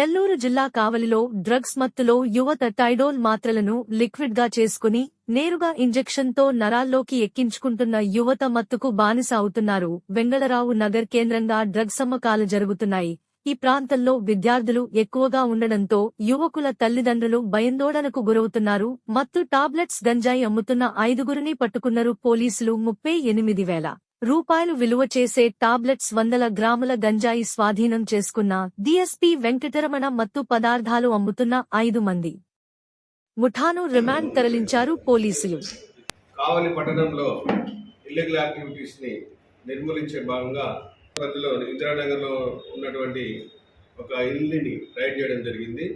నెల్లూరు జిల్లా కావలిలో డ్రగ్స్ మత్తులో యువత టైడోల్ మాత్రలను లిక్విడ్గా చేసుకుని నేరుగా ఇంజెక్షన్తో నరాల్లోకి ఎక్కించుకుంటున్న యువత మత్తుకు బానిస అవుతున్నారు. వెంగళరావు నగర్ కేంద్రంగా డ్రగ్స్ అమ్మకాలు జరుగుతున్నాయి. ఈ ప్రాంతంలో విద్యార్థులు ఎక్కువగా ఉండడంతో యువకుల తల్లిదండ్రులు భయందోళనకు గురవుతున్నారు. మత్తు టాబ్లెట్స్ గంజాయి అమ్ముతున్న ఐదుగురిని పట్టుకున్నారు పోలీసులు ముప్పై ఎనిమిది వేల. రూపాయలు విలువ చేసే టాబ్లెట్స్ వందల గ్రాముల గంజాయి స్వాధీనం చేసుకున్న డీఎస్పీ వెంకటరమణ మత్తు పదార్థాలు అమ్ముతున్న ఐదు మంది. ముఠాను రిమాండ్ తరలించారు పోలీసులు. కావలి పట్టణంలో ఇల్లీగల్ యాక్టివిటీస్ని నిర్మూలించే భాగంగా మధ్యలో ఇందిరానగర్లో ఉన్నటువంటి ఒక ఇల్లుని రైడ్ చేయడం జరిగింది.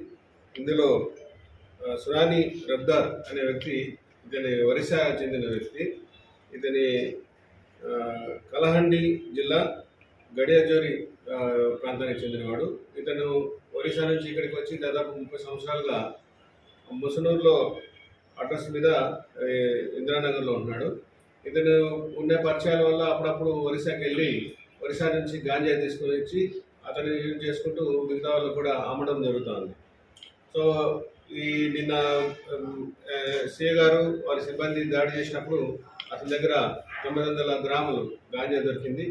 ఇందులో సునాని సురాని రబ్దార్ అనే వ్యక్తి ఇతని ఒరిస్సా చెందిన వ్యక్తి ఇతని కలహండి జిల్లా గడియాజోరి ప్రాంతానికి చెందినవాడు. ఇతను ఒరిస్సా నుంచి ఇక్కడికి వచ్చి దాదాపు ముప్పై సంవత్సరాలుగా ముసనూరులో అడ్రస్ మీద ఇందిరానగర్లో ఉన్నాడు ఇతను ఉండే పరిచయాల వల్ల అప్పుడప్పుడు ఒరిస్సాకి వెళ్ళి ఒరిస్సా నుంచి గాంజా తీసుకొని వచ్చి అతను యూజ్ చేసుకుంటూ మిగతా వాళ్ళు కూడా అమ్మడం జరుగుతుంది. సో ఈ నిన్న సిఏ గారు వారి సిబ్బంది దాడి చేసినప్పుడు అతని దగ్గర తొమ్మిది వందల గ్రాములు గాంజా దొరికింది.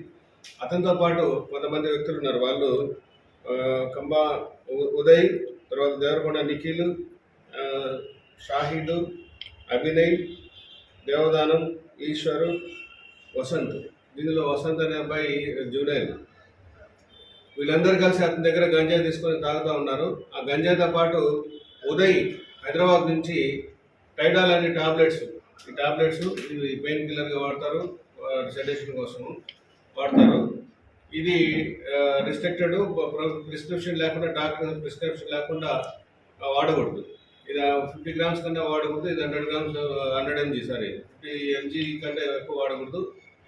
అతనితో పాటు కొంతమంది వ్యక్తులు ఉన్నారు. వాళ్ళు కంబా ఉదయ్ తర్వాత దేవరకొండ నిఖిల్ షాహిద్ అభినయ్ దేవదానం ఈశ్వరు వసంత్. దీనిలో వసంత్ అనే అబ్బాయి జూనియర్. వీళ్ళందరూ కలిసి అతని దగ్గర గంజా తీసుకొని తాగుతూ ఉన్నారు. ఆ గంజాతో పాటు ఉదయ్ హైదరాబాద్ నుంచి టైడాల్ అనే టాబ్లెట్స్ ఈ టాబ్లెట్స్ ఇవి పెయిన్ కిల్లర్గా వాడతారు సెడేషన్ కోసము వాడతారు. ఇది రిస్ట్రిక్టెడ్ ప్రిస్క్రిప్షన్ లేకుండా డాక్టర్ ప్రిస్క్రిప్షన్ లేకుండా వాడకూడదు. ఇది ఫిఫ్టీ గ్రామ్స్ కన్నా వాడకూడదు ఇది hundred grams hundred MG sorry. Fifty MG కంటే ఎక్కువ వాడకూడదు.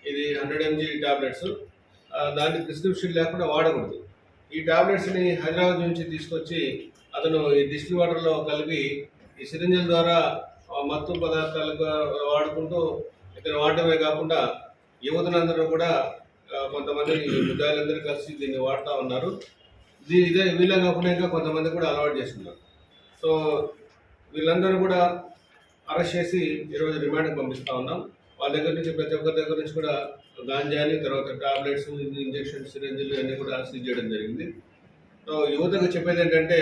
ఇది హండ్రెడ్ ఎంజీ టాబ్లెట్స్. దాన్ని ప్రిస్క్రిప్షన్ లేకుండా వాడకూడదు. ఈ టాబ్లెట్స్ని హైదరాబాద్ నుంచి తీసుకొచ్చి అతను ఈ డిస్టిల్ వాటర్లో కలిపి ఈ సిరింజల ద్వారా మత్తు పదార్థాలుగా వాడుకుంటూ ఇతను వాడటమే కాకుండా యువతలందరూ కూడా కొంతమంది ముద్దాయిలందరూ కలిసి దీన్ని వాడుతూ ఉన్నారు. దీ ఇదే వీళ్ళ కాకుండా ఇంకా కొంతమంది కూడా అలవాటు చేస్తున్నారు. సో వీళ్ళందరూ కూడా అరెస్ట్ చేసి ఈరోజు రిమాండ్కి పంపిస్తూ ఉన్నాం. వాళ్ళ దగ్గర నుంచి ప్రతి ఒక్కరి దగ్గర నుంచి కూడా గాంజాని తర్వాత టాబ్లెట్స్ ఇంజెక్షన్స్ సిరంజిలు అన్నీ కూడా సీజ్ చేయడం జరిగింది. సో యువతకు చెప్పేది ఏంటంటే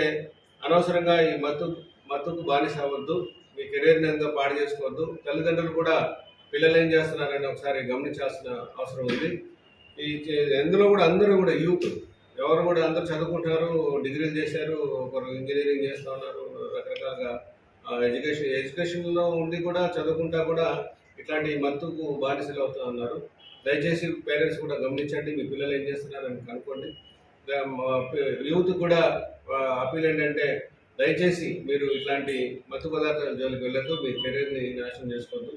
అనవసరంగా ఈ మత్తు మత్తుకు బానిస అవ్వద్దు. మీ కెరీర్ని ఎంతో పాడు చేసుకోవద్దు. తల్లిదండ్రులు కూడా పిల్లలు ఏం చేస్తున్నారని ఒకసారి గమనించాల్సిన అవసరం ఉంది. ఈ ఎందులో కూడా అందరూ కూడా యూత్ ఎవరు కూడా అందరూ చదువుకుంటున్నారు డిగ్రీలు చేశారు ఒకరు ఇంజనీరింగ్ చేస్తూ ఉన్నారు రకరకాలుగా. ఎడ్యుకేషన్ ఎడ్యుకేషన్లో ఉండి కూడా చదువుకుంటా కూడా ఇట్లాంటి మత్తుకు బానిసలు అవుతూ ఉన్నారు. దయచేసి పేరెంట్స్ కూడా గమనించండి మీ పిల్లలు ఏం చేస్తున్నారని కనుక్కోండి. మా యూత్ కూడా అపీల్ ఏంటంటే దయచేసి మీరు ఇట్లాంటి మత్తు పదార్థాల జోలికి వెళ్ళొద్దు మీ కెరీర్ని నాశనం చేసుకోవద్దు.